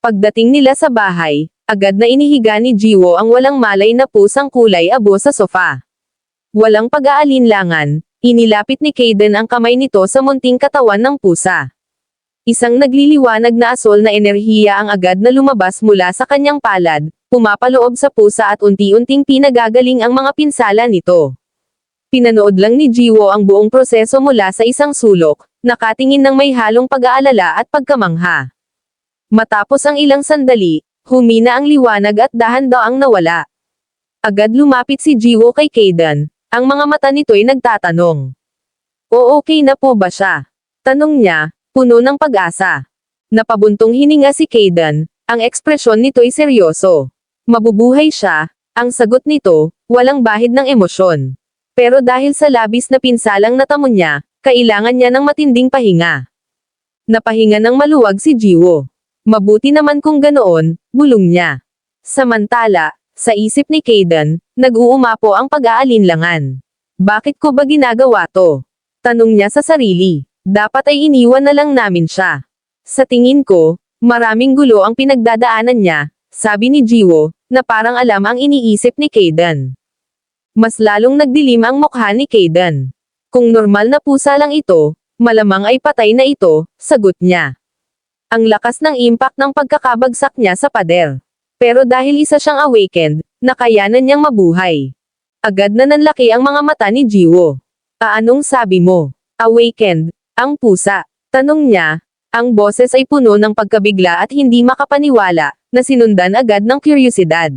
Pagdating nila sa bahay, agad na inihiga ni Jiwo ang walang malay na pusang kulay abo sa sofa. Walang pag-aalinlangan, inilapit ni Kaden ang kamay nito sa munting katawan ng pusa. Isang nagliliwanag na asol na enerhiya ang agad na lumabas mula sa kanyang palad, pumapaloob sa pusa at unti-unting pinagagaling ang mga pinsala nito. Pinanood lang ni Jiwo ang buong proseso mula sa isang sulok, nakatingin ng may halong pag-aalala at pagkamangha. Matapos ang ilang sandali, humina ang liwanag at dahan-daang nawala. Agad lumapit si Jiwo kay Kaden, ang mga mata nito'y nagtatanong. O okay na po ba siya? Tanong niya, puno ng pag-asa. Napabuntong hininga si Kaden, ang ekspresyon nito'y seryoso. Mabubuhay siya, ang sagot nito, walang bahid ng emosyon. Pero dahil sa labis na pinsalang natamo niya, kailangan niya ng matinding pahinga. Napahinga ng maluwag si Jiwo. Mabuti naman kung ganoon, bulong niya. Samantala, sa isip ni Kaden, nag-uumapo ang pag-aalinlangan. Bakit ko ba ginagawa to? Tanong niya sa sarili. Dapat ay iniwan na lang namin siya. Sa tingin ko, maraming gulo ang pinagdadaanan niya, sabi ni Jiwo, na parang alam ang iniisip ni Kaden. Mas lalong nagdilim ang mukha ni Kaden. Kung normal na pusa lang ito, malamang ay patay na ito, sagot niya. Ang lakas ng impact ng pagkakabagsak niya sa pader. Pero dahil isa siyang awakened, nakayanan niyang mabuhay. Agad na nanlaki ang mga mata ni Jiwo. Aanong sabi mo? Awakened, ang pusa. Tanong niya, ang boses ay puno ng pagkabigla at hindi makapaniwala, na sinundan agad ng kuryosidad.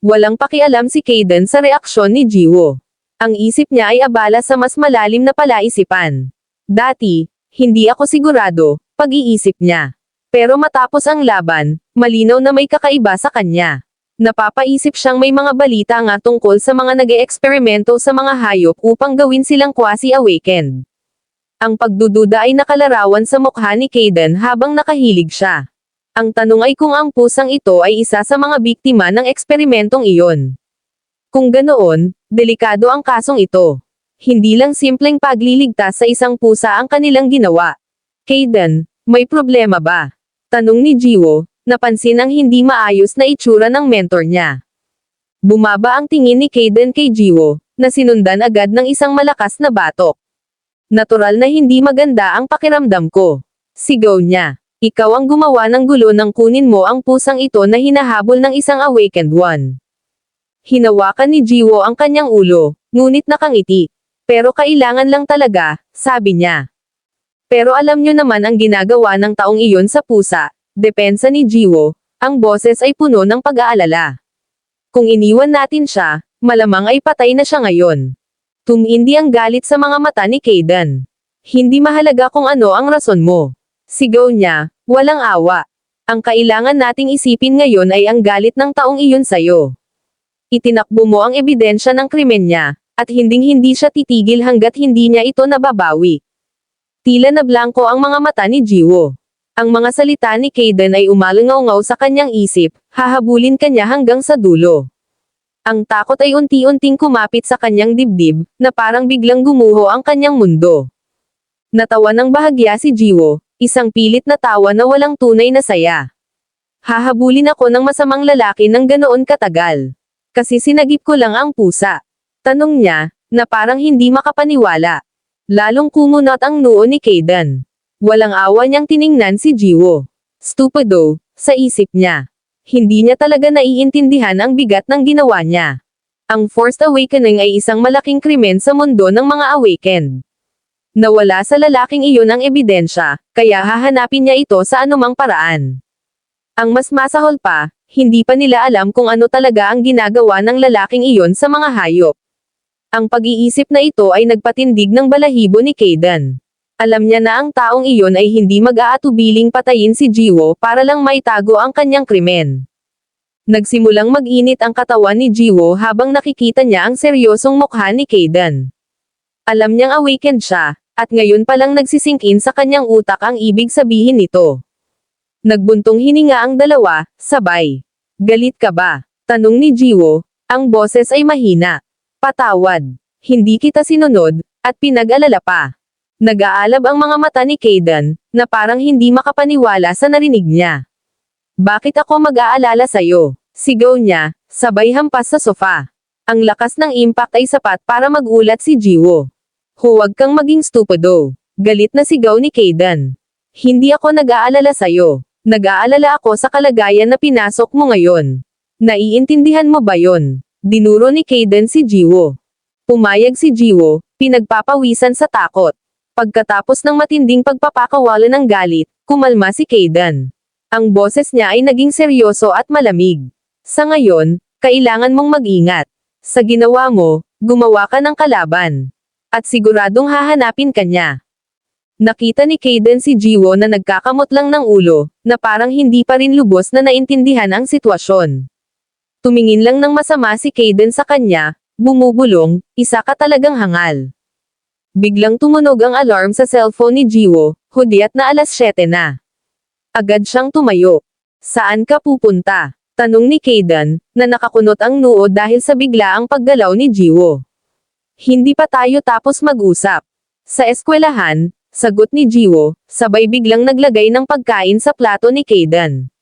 Walang pakialam si Kaden sa reaksyon ni Jiwo. Ang isip niya ay abala sa mas malalim na palaisipan. Dati, hindi ako sigurado, pag-iisip niya. Pero matapos ang laban, malinaw na may kakaiba sa kanya. Napapaisip siyang may mga balita nga tungkol sa mga nag eksperimento sa mga hayop upang gawin silang quasi-awakened. Ang pagdududa ay nakalarawan sa mukha ni Kaden habang nakahilig siya. Ang tanong ay kung ang pusang ito ay isa sa mga biktima ng eksperimentong iyon. Kung ganoon, delikado ang kasong ito. Hindi lang simpleng pagliligtas sa isang pusa ang kanilang ginawa. Kaden, may problema ba? Tanong ni Jiwo, napansin ang hindi maayos na itsura ng mentor niya. Bumaba ang tingin ni Kaden kay Jiwo, na sinundan agad ng isang malakas na batok. Natural na hindi maganda ang pakiramdam ko. Sigaw niya. Ikaw ang gumawa ng gulo nang kunin mo ang pusang ito na hinahabol ng isang awakened one. Hinawakan ni Jiwo ang kanyang ulo, ngunit nakangiti. Pero kailangan lang talaga, sabi niya. Pero alam nyo naman ang ginagawa ng taong iyon sa pusa, depensa ni Jiwo, ang boses ay puno ng pag-aalala. Kung iniwan natin siya, malamang ay patay na siya ngayon. Tumindi ang galit sa mga mata ni Kaden. Hindi mahalaga kung ano ang rason mo. Sigaw niya, walang awa. Ang kailangan nating isipin ngayon ay ang galit ng taong iyon sayo. Itinakbo mo ang ebidensya ng krimen niya, at hinding-hindi siya titigil hanggat hindi niya ito nababawi. Tila na blanco ang mga mata ni Jiwo. Ang mga salita ni Kaden ay umalangaw sa kanyang isip, hahabulin kanya hanggang sa dulo. Ang takot ay unti-unting kumapit sa kanyang dibdib, na parang biglang gumuho ang kanyang mundo. Natawa ng bahagya si Jiwo, isang pilit na tawa na walang tunay na saya. Hahabulin ako ng masamang lalaki ng ganoon katagal. Kasi sinagip ko lang ang pusa. Tanong niya, na parang hindi makapaniwala. Lalong kumunot ang noo ni Kaden. Walang awa niyang tiningnan si Jiwo. Stupido, sa isip niya. Hindi niya talaga naiintindihan ang bigat ng ginawa niya. Ang Forced Awakening ay isang malaking krimen sa mundo ng mga awakened. Nawala sa lalaking iyon ang ebidensya, kaya hahanapin niya ito sa anumang paraan. Ang mas masahol pa, hindi pa nila alam kung ano talaga ang ginagawa ng lalaking iyon sa mga hayop. Ang pag-iisip na ito ay nagpatindig ng balahibo ni Kaden. Alam niya na ang taong iyon ay hindi mag-aatubiling patayin si Jiwo para lang maitago ang kanyang krimen. Nagsimulang mag-init ang katawan ni Jiwo habang nakikita niya ang seryosong mukha ni Kaden. Alam niyang awakened siya, at ngayon palang nagsisingkin sa kanyang utak ang ibig sabihin nito. Nagbuntong hininga ang dalawa, sabay. Galit ka ba? Tanong ni Jiwo, ang boses ay mahina. Patawad. Hindi kita sinunod, at pinag-alala pa. Nag-aalab ang mga mata ni Kaden, na parang hindi makapaniwala sa narinig niya. Bakit ako mag-aalala sa'yo? Sigaw niya, sabay hampas sa sofa. Ang lakas ng impact ay sapat para magulat si Jiwo. Huwag kang maging stupido. Galit na sigaw ni Kayden. Hindi ako nag-aalala sa'yo. Nag-aalala ako sa kalagayan na pinasok mo ngayon. Naiintindihan mo ba yon? Dinuro ni Kayden si Jiwo. Pumayag si Jiwo, pinagpapawisan sa takot. Pagkatapos ng matinding pagpapakawala ng galit, kumalma si Kayden. Ang boses niya ay naging seryoso at malamig. Sa ngayon, kailangan mong mag-ingat. Sa ginawa mo, gumawa ka ng kalaban. At siguradong hahanapin ka niya. Nakita ni Kayden si Jiwo na nagkakamot lang ng ulo, na parang hindi pa rin lubos na naintindihan ang sitwasyon. Tumingin lang ng masama si Kayden sa kanya, bumubulong, isa ka talagang hangal. Biglang tumunog ang alarm sa cellphone ni Jiwo, hudyat na alas 7 na. Agad siyang tumayo. Saan ka pupunta? Tanong ni Kayden, na nakakunot ang noo dahil sa biglaang paggalaw ni Jiwo. Hindi pa tayo tapos mag-usap. Sa eskwelahan, sagot ni Jiwo, sabay biglang naglagay ng pagkain sa plato ni Kayden.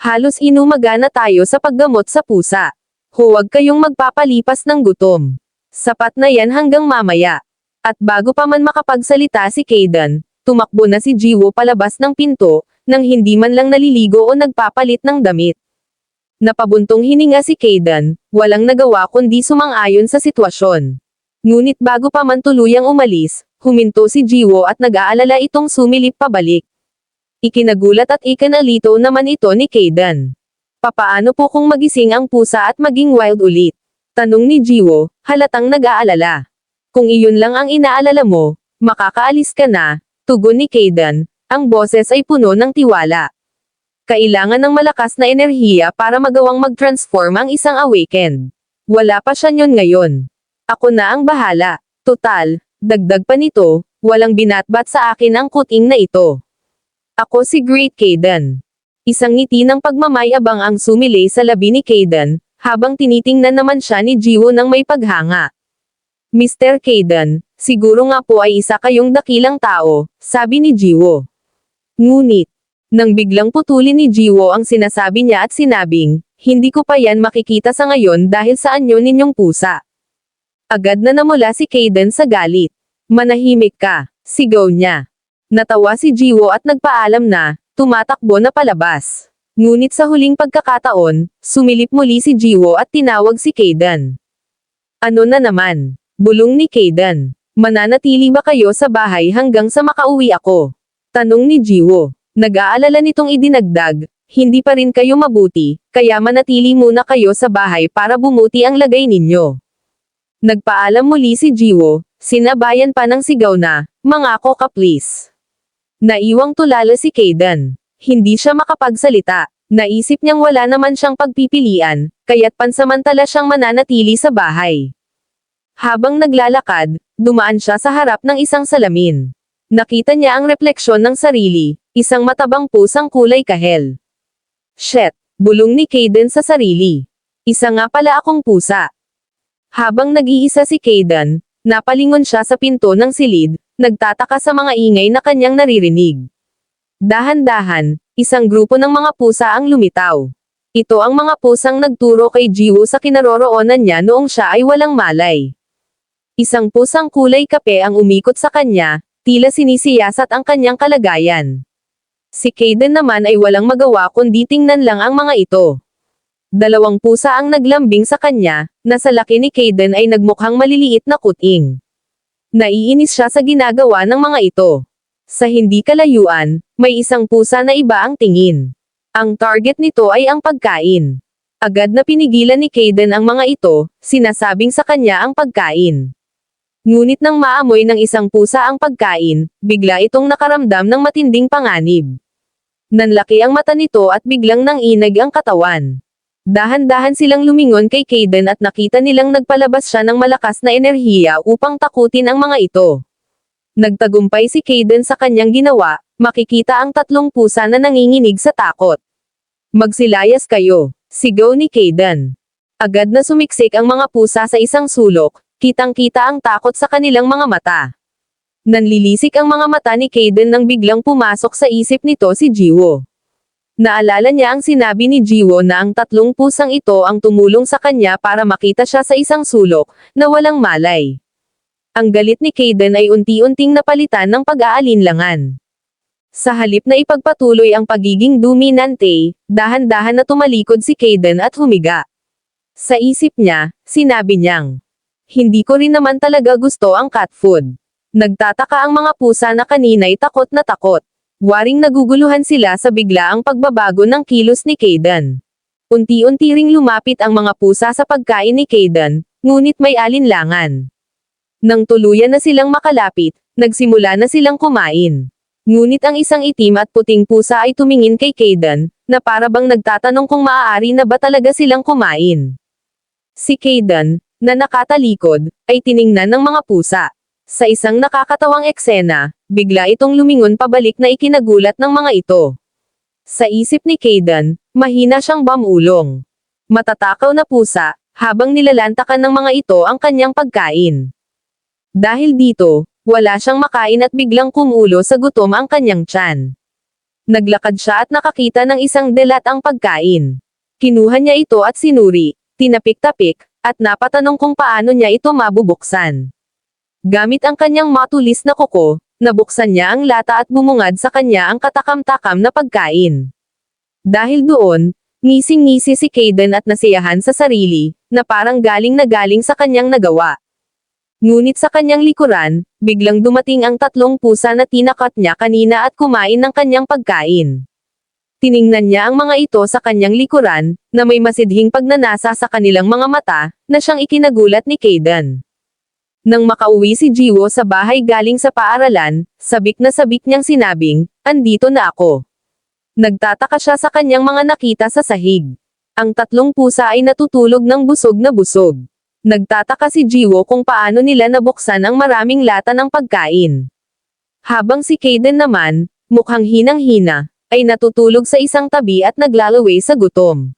Halos inumaga na tayo sa paggamot sa pusa. Huwag kayong magpapalipas ng gutom. Sapat na yan hanggang mamaya. At bago pa man makapagsalita si Kayden, tumakbo na si Jiwo palabas ng pinto, nang hindi man lang naliligo o nagpapalit ng damit. Napabuntong hininga si Kayden, walang nagawa kundi sumang-ayon sa sitwasyon. Ngunit bago pa man tuluyang umalis, huminto si Jiwo at nag-aalala itong sumilip pabalik. Ikinagulat at ikanalito naman ito ni Kayden. Papaano po kung magising ang pusa at maging wild ulit? Tanong ni Jiwo, halatang nag-aalala. Kung iyon lang ang inaalala mo, makakaalis ka na, tugon ni Kayden, ang boses ay puno ng tiwala. Kailangan ng malakas na enerhiya para magawang mag-transform ang isang awakened. Wala pa siya nyon ngayon. Ako na ang bahala. Total, dagdag pa nito, walang binatbat sa akin ang kuting na ito. Ako si Great Kayden. Isang ngiti ng pagmamayabang ang sumilay sa labi ni Kayden, habang tinitingnan naman siya ni Jiwo ng may paghanga. Mr. Kayden, siguro nga po ay isa kayong dakilang tao, sabi ni Jiwo. Ngunit, nang biglang putulin ni Jiwo ang sinasabi niya at sinabing, hindi ko pa yan makikita sa ngayon dahil sa anyo ninyong pusa. Agad na namula si Kayden sa galit. Manahimik ka, sigaw niya. Natawa si Jiwo at nagpaalam na, tumatakbo na palabas. Ngunit sa huling pagkakataon, sumilip muli si Jiwo at tinawag si Kayden. Ano na naman? Bulong ni Kayden. Mananatili ba kayo sa bahay hanggang sa makauwi ako? Tanong ni Jiwo. Nag-aalala nitong idinagdag, hindi pa rin kayo mabuti, kaya manatili muna kayo sa bahay para bumuti ang lagay ninyo. Nagpaalam muli si Jiwo, sinabayan pa ng sigaw na, mangako ka please. Naiwang tulala si Kayden. Hindi siya makapagsalita. Naisip niyang wala naman siyang pagpipilian, kaya't pansamantala siyang mananatili sa bahay. Habang naglalakad, dumaan siya sa harap ng isang salamin. Nakita niya ang refleksyon ng sarili, isang matabang pusang kulay kahel. Shit, bulong ni Kayden sa sarili. Isa nga pala akong pusa. Habang nag-iisa si Kayden, napalingon siya sa pinto ng silid, nagtataka sa mga ingay na kanyang naririnig. Dahan-dahan, isang grupo ng mga pusa ang lumitaw. Ito ang mga pusang nagturo kay Jiwo sa kinaroroonan niya noong siya ay walang malay. Isang pusang kulay kape ang umikot sa kanya, tila sinisiyasat ang kanyang kalagayan. Si Kayden naman ay walang magawa kundi tingnan lang ang mga ito. Dalawang pusa ang naglambing sa kanya, na sa laki ni Kayden ay nagmukhang maliliit na kuting. Naiinis siya sa ginagawa ng mga ito. Sa hindi kalayuan, may isang pusa na iba ang tingin. Ang target nito ay ang pagkain. Agad na pinigilan ni Kayden ang mga ito, sinasabing sa kanya ang pagkain. Ngunit nang maamoy ng isang pusa ang pagkain, bigla itong nakaramdam ng matinding panganib. Nanlaki ang mata nito at biglang nang inag ang katawan. Dahan-dahan silang lumingon kay Kayden at nakita nilang nagpalabas siya ng malakas na enerhiya upang takutin ang mga ito. Nagtagumpay si Kayden sa kanyang ginawa, makikita ang tatlong pusa na nanginginig sa takot. Magsilayas kayo, sigaw ni Kayden. Agad na sumiksik ang mga pusa sa isang sulok, kitang-kita ang takot sa kanilang mga mata. Nanlilisik ang mga mata ni Kayden nang biglang pumasok sa isip nito si Jiwo. Naalala niya ang sinabi ni Jiwo na ang tatlong pusang ito ang tumulong sa kanya para makita siya sa isang sulok, na walang malay. Ang galit ni Kaden ay unti-unting napalitan ng pag-aalinlangan. Sa halip na ipagpatuloy ang pagiging dominante, dahan-dahan na tumalikod si Kaden at humiga. Sa isip niya, sinabi niyang, Hindi ko rin naman talaga gusto ang cat food. Nagtataka ang mga pusa na kanina'y takot na takot. Waring naguguluhan sila sa biglaang pagbabago ng kilos ni Kaden. Unti-unti ring lumapit ang mga pusa sa pagkain ni Kaden, ngunit may alinlangan. Nang tuluyan na silang makalapit, nagsimula na silang kumain. Ngunit ang isang itim at puting pusa ay tumingin kay Kaden, na para bang nagtatanong kung maaari na ba talaga silang kumain. Si Kaden, na nakatalikod, ay tiningnan ng mga pusa. Sa isang nakakatawang eksena, bigla itong lumingon pabalik na ikinagulat ng mga ito. Sa isip ni Kaden, mahina siyang bamulong. Matatakaw na pusa, habang nilalantakan ng mga ito ang kanyang pagkain. Dahil dito, wala siyang makain at biglang kumulo sa gutom ang kanyang tiyan. Naglakad siya at nakakita ng isang delat ang pagkain. Kinuha niya ito at sinuri, tinapik-tapik, at napatanong kung paano niya ito mabubuksan. Gamit ang kanyang matulis na kuko, nabuksan niya ang lata at bumungad sa kanya ang katakam-takam na pagkain. Dahil doon, ngising-ngisi si Kaden at nasiyahan sa sarili, na parang galing na galing sa kanyang nagawa. Ngunit sa kanyang likuran, biglang dumating ang tatlong pusa na tinakat niya kanina at kumain ng kanyang pagkain. Tiningnan niya ang mga ito sa kanyang likuran, na may masidhing pagnanasa sa kanilang mga mata, na siyang ikinagulat ni Kaden. Nang makauwi si Jiwo sa bahay galing sa paaralan, sabik na sabik niyang sinabing, andito na ako. Nagtataka siya sa kanyang mga nakita sa sahig. Ang tatlong pusa ay natutulog ng busog na busog. Nagtataka si Jiwo kung paano nila nabuksan ang maraming lata ng pagkain. Habang si Kaden naman, mukhang hinang-hina, ay natutulog sa isang tabi at naglalaway sa gutom.